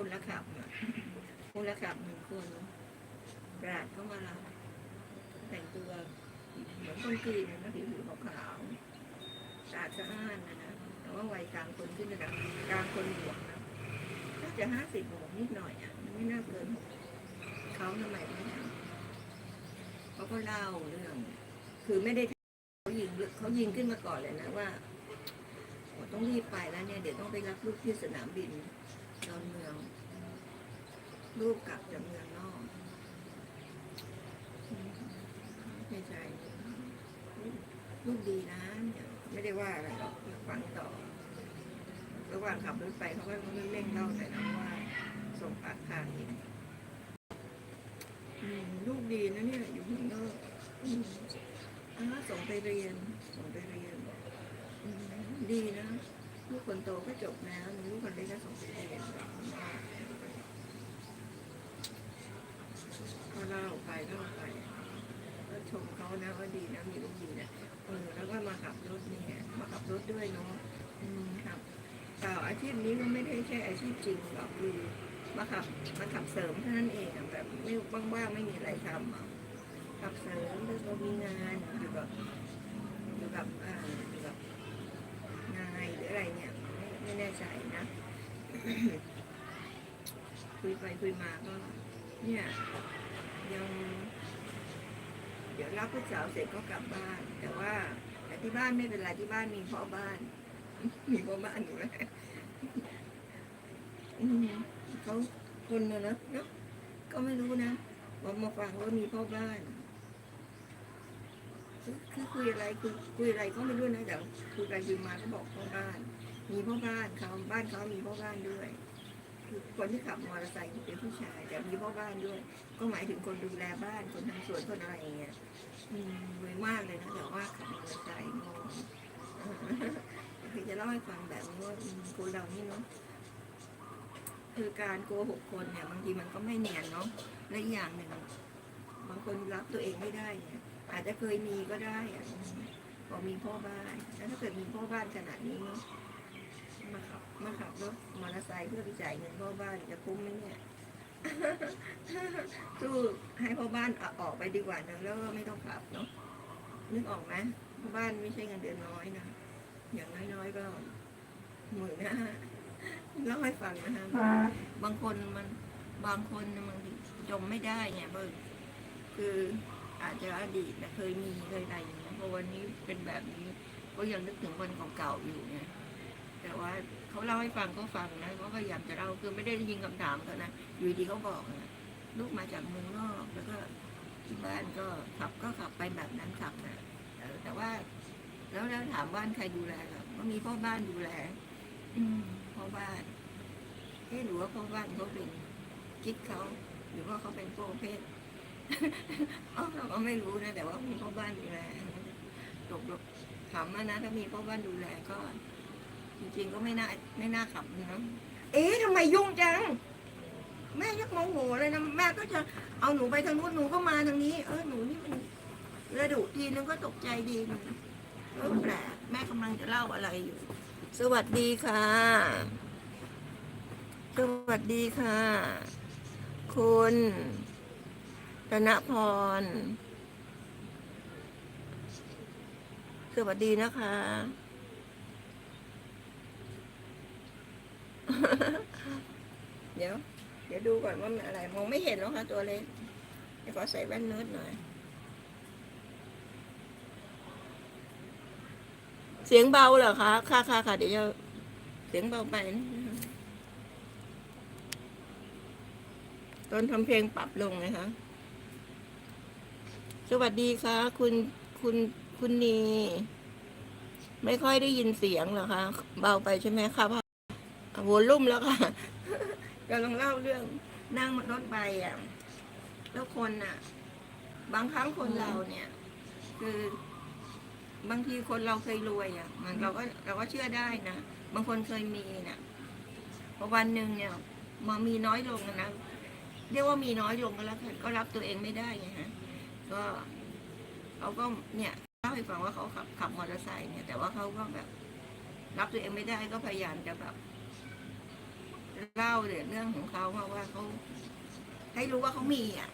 คนละขับอะคนละขับหนึ่งคนกราดเข้ามาเราแต่งตัวเหมือนคนกรีนนะผิวผิวขาวสะอาดสะอ้านนะนะแต่ว่าวัยกลางคนขึ้นระดับกลางคนบวกนะน่าจะห้าสิบบวกนิดหน่อยอะไม่น่าเกินเขาทำไมไม่ทำเขาก็เล่าเรื่อง คือไม่ได้เขายิงเขายิงขึ้นมาก่อนเลยนะว่าต้องรีบไปแล้วเนี่ยเดี๋ยวต้องไปรับลูกที่สนามบิน ดอนเมือง ลูกกลับจากเมืองนอกไม่ใช่ลูกดีนะไม่ได้ว่าอะไรหรอกฟังต่อ ระหว่างขับรถไปเขาก็เร่งเล่าแต่นะว่าส่งปากทางองอืมลูกดีนะเนี่ยอยู่ข้างนอกอืมอ่าส่งไปเรียน ส่งไปเรียน ดีนะ ลูกคนโตก็จบแล้วลูกคนเล็กก็ส่งไปเรียนก็เล่าไปเล่าไปก็ชมเขานะว่าดีนะมีลูกดีนะเออแล้วก็มาขับรถนี่มาขับรถด้วยเนาะอืมครับแต่อาชีพนี้ก็ไม่ได้ใช่อาชีพจริงหรอกคือมาขับมาขับเสริมเท่านั้นเองอะแบบไม่ว่างๆไม่มีอะไรทำขับเสริมแล้วก็มีงานอยู่กับอยู่กับอ่าอยู่กับ นายหรืออะไรเนี่ยไม่ไม่แน่ใจนะ คุยไปคุยมาก็ เนี่ย ยัง เดี๋ยวรับลูกสาวเสร็จก็กลับบ้าน แต่ว่าแต่ที่บ้านไม่เป็นไรที่บ้านมีพ่อบ้าน มีพ่อบ้านอยู่แล้วเขาคนนะนะเนาะก็ไม่รู้นะพอมาฟังว่ามีพ่อบ้านคือคุยอะไรคือคุยอะไรก็ไม่รู้นะแต่คุยไปคุยมาก็บอกพ่อบ้าน มีพ่อบ้านเขาบ้านเขามีพ่อบ้านด้วยคือคนที่ขับมอเตอร์ไซค์เป็นผู้ชาย แต่มีพ่อบ้านด้วย ก็หมายถึงคนดูแลบ้านคนทำสวนคนอะไรอย่างเงี้ยอืมรวยมากเลยนะแต่ว่าขับมอเตอร์ไซค์งงคือจะเล่าให้ฟังแบบนี้ว่าคนเรานี่เนาะคือการโกหกคนเนี่ยบางทีมันก็ไม่เนียนเนาะและอีกอย่างหนึ่งบางคนรับตัวเองไม่ได้เนี่ยอาจจะเคยมีก็ได้อะพอมีพ่อบ้านแล้วถ้าเกิดมีพ่อบ้านขนาดนี้ มาขับมาขับรถมอเตอร์ไซค์เพื่อไปจ่ายเงินพ่อบ้านจะคุ้มไหมเนี่ยสู้ให้พ่อบ้านเอาออกไปดีกว่านะแล้วก็ไม่ต้องขับเนาะนึกออกไหมพ่อบ้านไม่ใช่เงินเดือนน้อยนะอย่างน้อยๆก็หมื่นห้าเล่าให้ฟังนะฮะบางคนมันบางคนน่ะมันจมไม่ได้ไงเบิกคืออาจจะอดีตนะเคยมีเคยอะไรอย่างเงี้ยเพราะวันนี้เป็นแบบนี้ก็ยังนึกถึงวันเก่าๆอยู่ไง แต่ว่าเขาเล่าให้ฟังก็ฟังนะเขาพยายามจะเล่าคือไม่ได้ยิงคำถามเขานะอยู่ดีเขาบอกนะลูกมาจากเมืองนอก แล้วก็ที่บ้านก็ขับก็ขับไปแบบนั้นขับนะแต่ว่า แล้วแล้วถามบ้านใครดูแลก็มีพ่อบ้านดูแล อืมพ่อบ้านเอ๊หรือว่าพ่อบ้านเขาเป็นกิ๊กเขาหรือว่าเขาเป็นพวกเพศเราก็ไม่รู้นะแต่ว่ามีพ่อบ้านดูแลตกลงถามมานะถ้ามีพ่อบ้านดูแลก็ จริงๆก็ไม่น่าไม่น่าขับนะเอ๊ะทำไมยุ่งจัง แม่ยักโมโหเลยนะแม่ก็จะเอาหนูไปทางนู้นหนูก็มาทางนี้ เออหนูนี่มันระดุทีนึงก็ตกใจดีนะเออแปลกแม่กำลังจะเล่าอะไรอยู่ สวัสดีค่ะ สวัสดีค่ะ คุณธนพร สวัสดีนะคะ เดี๋ยว เดี๋ยวดูก่อนว่ามันอะไร มองไม่เห็นแล้วค่ะตัวเล็กเดี๋ยวขอใส่แว่นเนิร์ดหน่อย เสียงเบาเหรอคะ ค่ะค่ะค่ะเดี๋ยวจะเสียงเบาไปนะตอนทำเพลงปรับลงนะคะ สวัสดีค่ะ คุณคุณคุณนี ไม่ค่อยได้ยินเสียงเหรอคะ เบาไปใช่ไหมคะ พ่อโวลุ่มแล้วค่ะกำลังเล่าเรื่องนั่งรถไปอะแล้วคนอะ บางครั้งคนเราเนี่ย คือบางทีคนเราเคยรวยอะ มันเราก็เราก็เชื่อได้นะบางคนเคยมีน่ะพอวันหนึ่งเนี่ยมามีน้อยลงนะเรียกว่ามีน้อยลงก็แล้วก็รับตัวเองไม่ได้ไงฮะก็เขาก็เนี่ยเล่าให้ฟังว่าเขาขับขับมอเตอร์ไซค์เนี่ยแต่ว่าเขาก็แบบ รับตัวเองไม่ได้ก็พยายามจะแบบ เล่าเรื่องของเขาเพราะว่าเขาให้รู้ว่าเขามีอะ